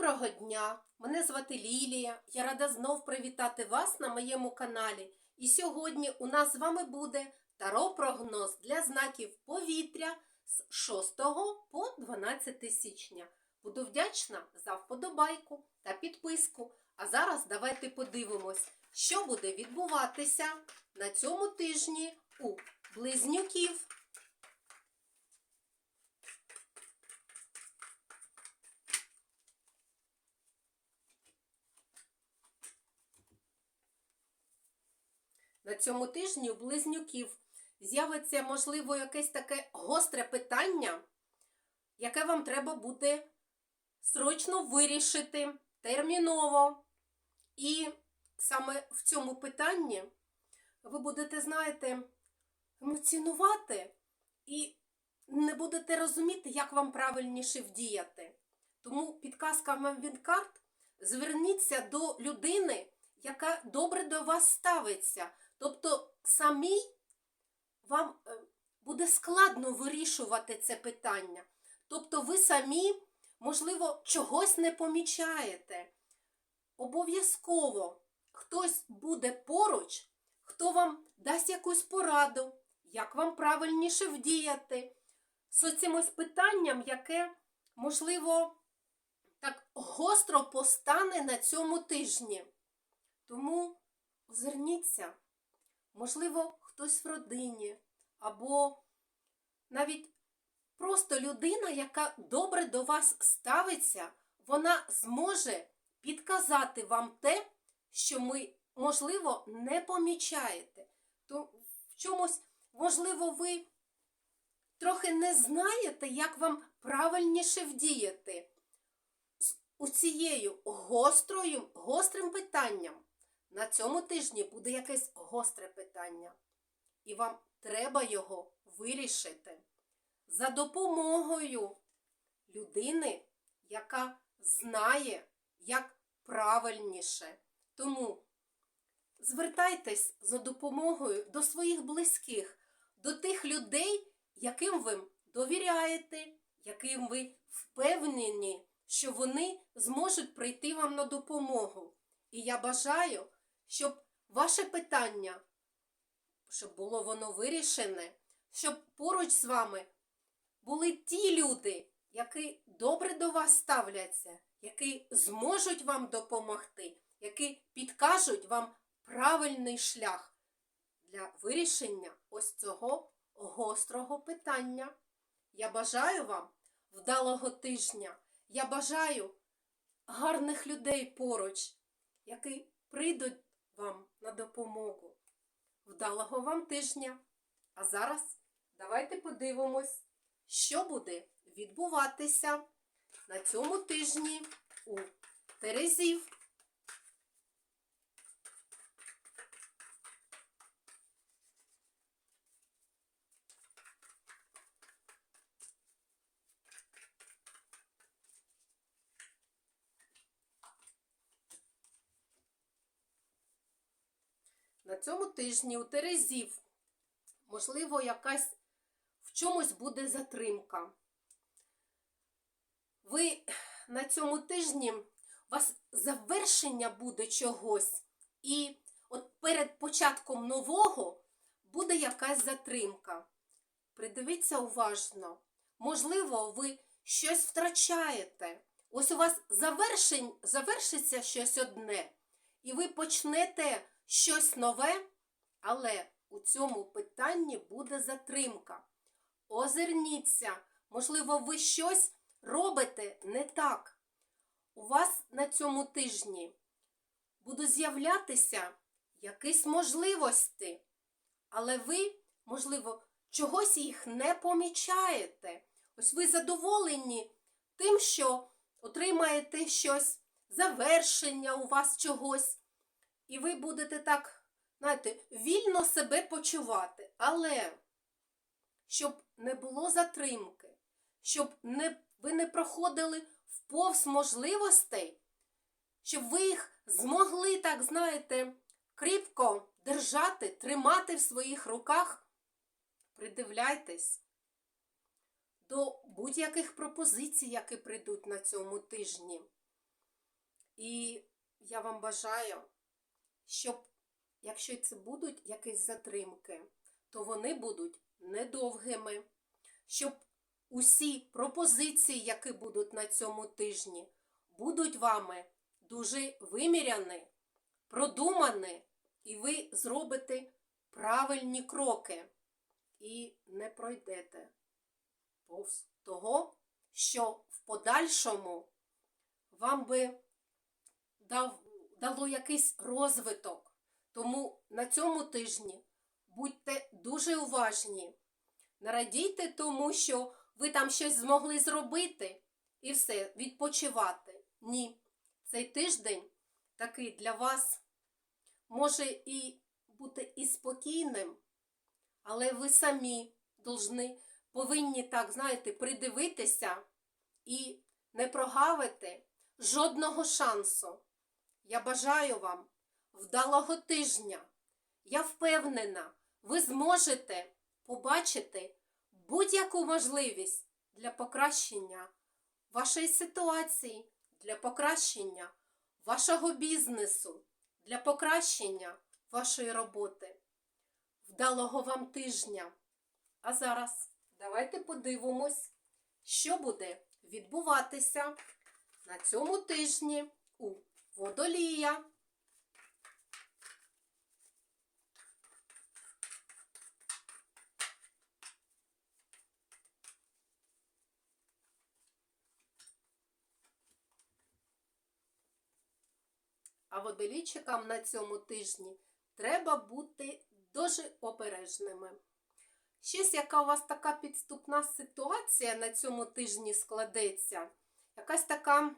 Доброго дня! Мене звати Лілія. Я рада знов привітати вас на моєму каналі. І сьогодні у нас з вами буде таро-прогноз для знаків повітря з 6 по 12 січня. Буду вдячна за вподобайку та підписку. А зараз давайте подивимось, що буде відбуватися на цьому тижні у близнюків. На цьому тижні у близнюків з'явиться, можливо, якесь таке гостре питання, яке вам треба буде срочно вирішити терміново. І саме в цьому питанні ви будете, знаєте, емоціонувати і не будете розуміти, як вам правильніше вдіяти. Тому підказка вам від карт зверніться до людини, яка добре до вас ставиться. Тобто самій вам е, буде складно вирішувати це питання. Тобто ви самі, можливо, чогось не помічаєте. Обов'язково хтось буде поруч, хто вам дасть якусь пораду, як вам правильніше вдіяти з цим питанням, яке, можливо, так гостро постане на цьому тижні. Тому озирніться. Можливо, хтось в родині, або навіть просто людина, яка добре до вас ставиться, вона зможе підказати вам те, що ми, можливо, не помічаєте. То в чомусь, можливо, ви трохи не знаєте, як вам правильніше вдіяти з цією гострою, гострим питанням. На цьому тижні буде якесь гостре питання, і вам треба його вирішити за допомогою людини, яка знає, як правильніше. Тому звертайтесь за допомогою до своїх близьких, до тих людей, яким ви довіряєте, яким ви впевнені, що вони зможуть прийти вам на допомогу. І я бажаю, щоб ваше питання, щоб було воно вирішене, щоб поруч з вами були ті люди, які добре до вас ставляться, які зможуть вам допомогти, які підкажуть вам правильний шлях для вирішення ось цього гострого питання. Я бажаю вам вдалого тижня. Я бажаю гарних людей поруч, які прийдуть вам на допомогу. Вдалого вам тижня! А зараз давайте подивимось, що буде відбуватися на цьому тижні у Терезів. На цьому тижні у Терезів, можливо, якась в чомусь буде затримка. Ви на цьому тижні у вас завершення буде чогось, і от перед початком нового буде якась затримка. Придивіться уважно. Можливо, ви щось втрачаєте. Ось у вас завершень, завершиться щось одне, і ви почнете щось нове, але у цьому питанні буде затримка. Озирніться, можливо, ви щось робите не так. У вас на цьому тижні будуть з'являтися якісь можливості, але ви, можливо, чогось їх не помічаєте. Ось ви задоволені тим, що отримаєте щось, завершення у вас чогось. І ви будете так, знаєте, вільно себе почувати. Але щоб не було затримки, щоб не, ви не проходили в повз можливостей, щоб ви їх змогли, так знаєте, кріпко держати, тримати в своїх руках, придивляйтесь до будь-яких пропозицій, які прийдуть на цьому тижні. І я вам бажаю, щоб, якщо це будуть якісь затримки, то вони будуть недовгими, щоб усі пропозиції, які будуть на цьому тижні, будуть вами дуже виміряні, продумані, і ви зробите правильні кроки. І не пройдете повз того, що в подальшому вам би дав, дало якийсь розвиток. Тому на цьому тижні будьте дуже уважні. Не радійте тому, що ви там щось змогли зробити і все, відпочивати. Ні. Цей тиждень такий для вас може і бути і спокійним, але ви самі должны, повинні так, знаєте, придивитися і не прогавити жодного шансу. Я бажаю вам вдалого тижня. Я впевнена, ви зможете побачити будь-яку можливість для покращення вашої ситуації, для покращення вашого бізнесу, для покращення вашої роботи. Вдалого вам тижня! А зараз давайте подивимось, що буде відбуватися на цьому тижні у водолія. А водолійчикам на цьому тижні треба бути дуже обережними. Щось, яка у вас така підступна ситуація на цьому тижні складеться, якась така,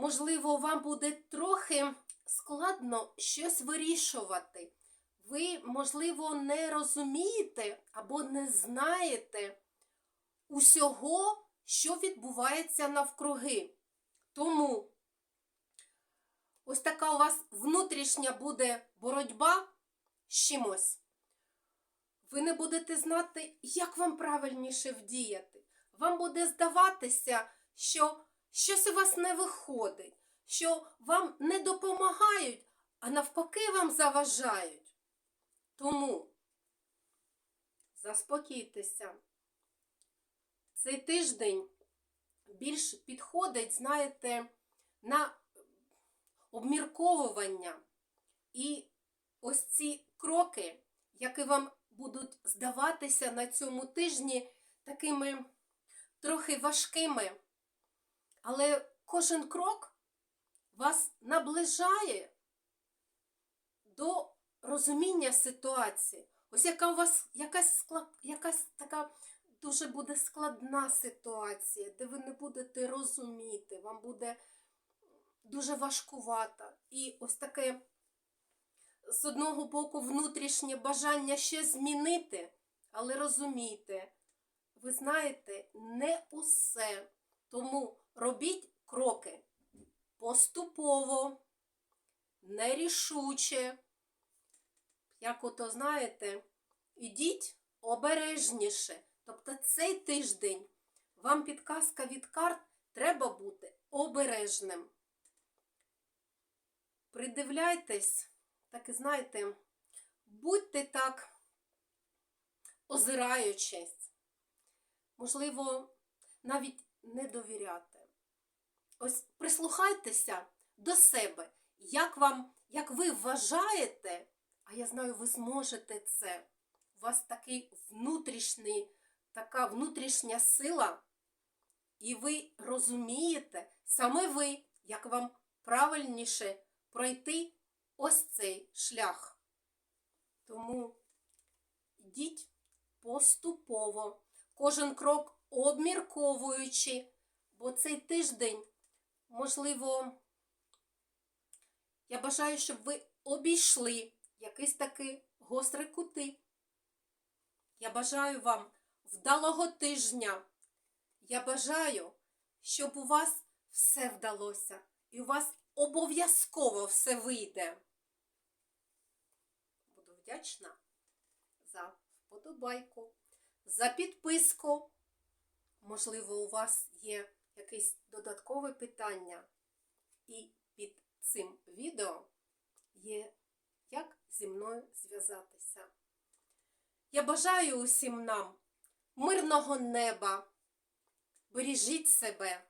можливо, вам буде трохи складно щось вирішувати. Ви, можливо, не розумієте або не знаєте усього, що відбувається навкруги. Тому ось така у вас внутрішня буде боротьба з чимось. Ви не будете знати, як вам правильніше вдіяти. Вам буде здаватися, що щось у вас не виходить, що вам не допомагають, а навпаки вам заважають. Тому заспокійтеся. Цей тиждень більш підходить, знаєте, на обмірковування. І ось ці кроки, які вам будуть здаватися на цьому тижні такими трохи важкими, але кожен крок вас наближає до розуміння ситуації. Ось яка у вас якась, склад, якась така дуже буде складна ситуація, де ви не будете розуміти, вам буде дуже важкувато. І ось таке з одного боку внутрішнє бажання щось змінити, але розумійте, ви знаєте, не усе. Тому робіть кроки поступово, нерішуче. Як ото, знаєте, ідіть обережніше. Тобто цей тиждень вам підказка від карт треба бути обережним. Придивляйтесь так і знаєте, будьте так озираючись, можливо, навіть не довіряти. Ось прислухайтеся до себе, як вам, як ви вважаєте, а я знаю, ви зможете це. У вас такий внутрішній, така внутрішня сила, і ви розумієте, саме ви, як вам правильніше пройти ось цей шлях. Тому йдіть поступово, кожен крок обмірковуючи, бо цей тиждень, можливо, я бажаю, щоб ви обійшли якісь такі гострі кути. Я бажаю вам вдалого тижня. Я бажаю, щоб у вас все вдалося, і у вас обов'язково все вийде Буду вдячна за вподобайку, за підписку. Можливо, у вас є якесь додаткове питання. І під цим відео є як зі мною зв'язатися. Я бажаю усім нам мирного неба. Бережіть себе,